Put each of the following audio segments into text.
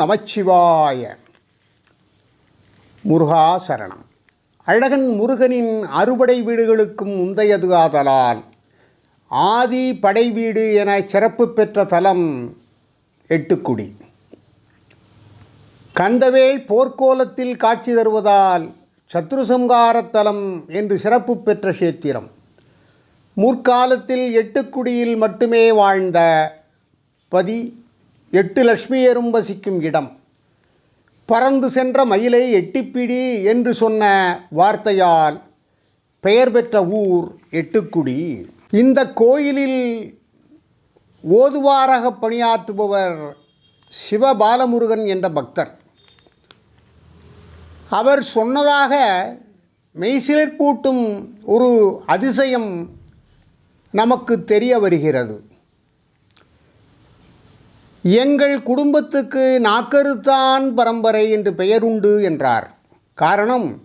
நமச்சிவாய முருகா சரணம் அழகன் முருகனின் அறுபடை வீடுகளுக்கும் முந்தையது ஆதலால் ஆதி படை வீடு என சிறப்பு பெற்ற தலம் எட்டுக்குடி. கந்தவேல் போர்க்கோலத்தில் காட்சி தருவதால் சத்ருசங்காரத்தலம் என்று சிறப்பு பெற்ற சேத்திரம் முற்காலத்தில் எட்டுக்குடியில் மட்டுமே வாழ்ந்த பதி எட்டு லட்சுமியரும் வசிக்கும் இடம். பறந்து சென்ற மயிலை எட்டிப்பிடி என்று சொன்ன வார்த்தையால் பெயர் பெற்ற ஊர் எட்டுக்குடி. இந்த கோயிலில் ஓதுவாராக பணியாற்றுபவர் சிவபாலமுருகன் என்ற பக்தர். அவர் சொன்னதாக மெய்சிலிர்ப்பூட்டும் ஒரு அதிசயம் நமக்கு தெரிய வருகிறது. எங்கள் குடும்பத்துக்கு நாக்கருத்தான் பரம்பரை என்று பெயருண்டு என்றார். காரணம்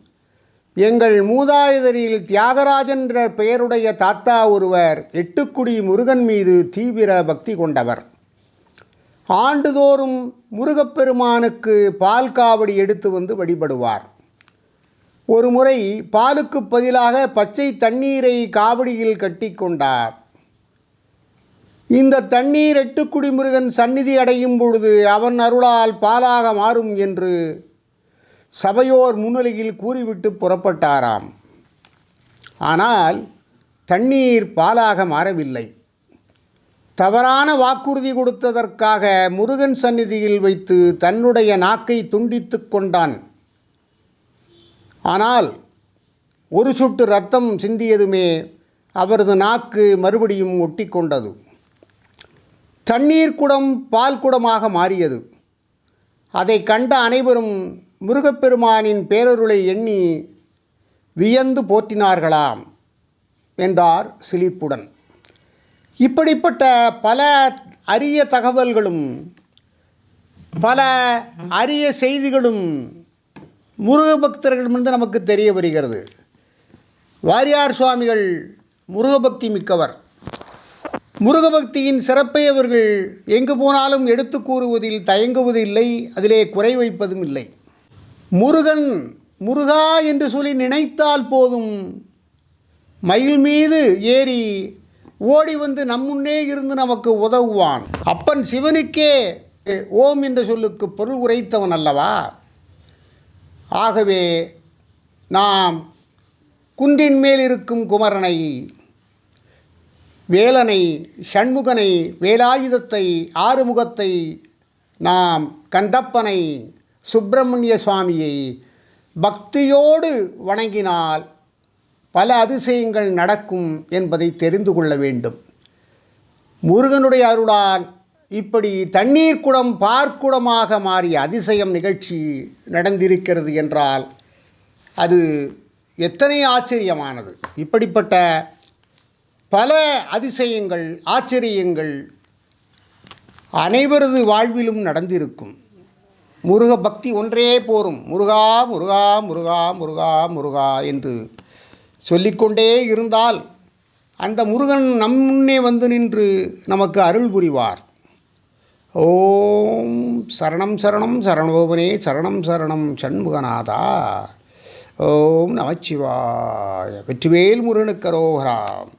எங்கள் மூதாதையரில் தியாகராஜன் என்ற பெயருடைய தாத்தா ஒருவர் எட்டுக்குடி முருகன் மீது தீவிர பக்தி கொண்டவர். ஆண்டுதோறும் முருகப்பெருமானுக்கு பால் காவடி எடுத்து வந்து வழிபடுவார். ஒரு முறை பாலுக்கு பதிலாக பச்சை தண்ணீரை காவடியில் கட்டிக்கொண்டார் இந்த தண்ணீர் எட்டுக்குடி முருகன் சந்நிதி அடையும் பொழுது அவன் அருளால் பாலாக மாறும் என்று சபையோர் முன்னிலையில் கூறிவிட்டு புறப்பட்டாராம். ஆனால் தண்ணீர் பாலாக மாறவில்லை. தவறான வாக்குறுதி கொடுத்ததற்காக முருகன் சந்நிதியில் வைத்து தன்னுடைய நாக்கை துண்டித்து கொண்டான். ஆனால் ஒரு சுட்டு ரத்தம் சிந்தியதுமே அவரது நாக்கு மறுபடியும் ஒட்டி கொண்டது தண்ணீர் குடம் பால் குடமாக மாறியது. அதை கண்ட அனைவரும் முருகப்பெருமானின் பேரருளை எண்ணி வியந்து போற்றினார்களாம் என்றார் சிலிப்புடன் இப்படிப்பட்ட பல அரிய தகவல்களும் பல அரிய செய்திகளும் முருக பக்தர்களிடமிருந்து நமக்கு தெரிய வருகிறது. வாரியார் சுவாமிகள் முருகபக்தி மிக்கவர். முருகபக்தியின் சிறப்பை அவர்கள் எங்கு போனாலும் எடுத்து கூறுவதில் தயங்குவது இல்லை அதிலே குறை வைப்பதும் இல்லை. முருகன் முருகா என்று சொல்லி நினைத்தால் போதும். மயில் மீது ஏறி ஓடி வந்து நம்முன்னே இருந்து நமக்கு உதவுவான். அப்பன் சிவனுக்கே ஓம் என்ற சொல்லுக்கு பொருள் உரைத்தவன் அல்லவா? ஆகவே நாம் குன்றின் மேல் இருக்கும் குமரனை வேலனை ஷண்முகனை வேலாயுதத்தை ஆறுமுகத்தை நாம் கந்தப்பனை சுப்பிரமணிய சுவாமியை பக்தியோடு வணங்கினால் பல அதிசயங்கள் நடக்கும் என்பதை தெரிந்து கொள்ள வேண்டும். முருகனுடைய அருளால் இப்படி தண்ணீர் குடம் பார்க்குடமாக மாறிய அதிசயம் நிகழ்ச்சி நடந்திருக்கிறது என்றால் அது எத்தனை ஆச்சரியமானது. இப்படிப்பட்ட பல அதிசயங்கள் ஆச்சரியங்கள் அனைவரது வாழ்விலும் நடந்திருக்கும். முருக பக்தி ஒன்றே போரும். முருகா முருகா முருகா முருகா முருகா என்று சொல்லிக்கொண்டே இருந்தால் அந்த முருகன் நம் முன்னே வந்து நின்று நமக்கு அருள் புரிவார். ஓம் சரணம் சரணம் சரணோபனே சரணம் சரணம் சண்முகநாதா. ஓம் நமச்சிவாய. வெற்றிவேல் முருகனுக்கரோகராம்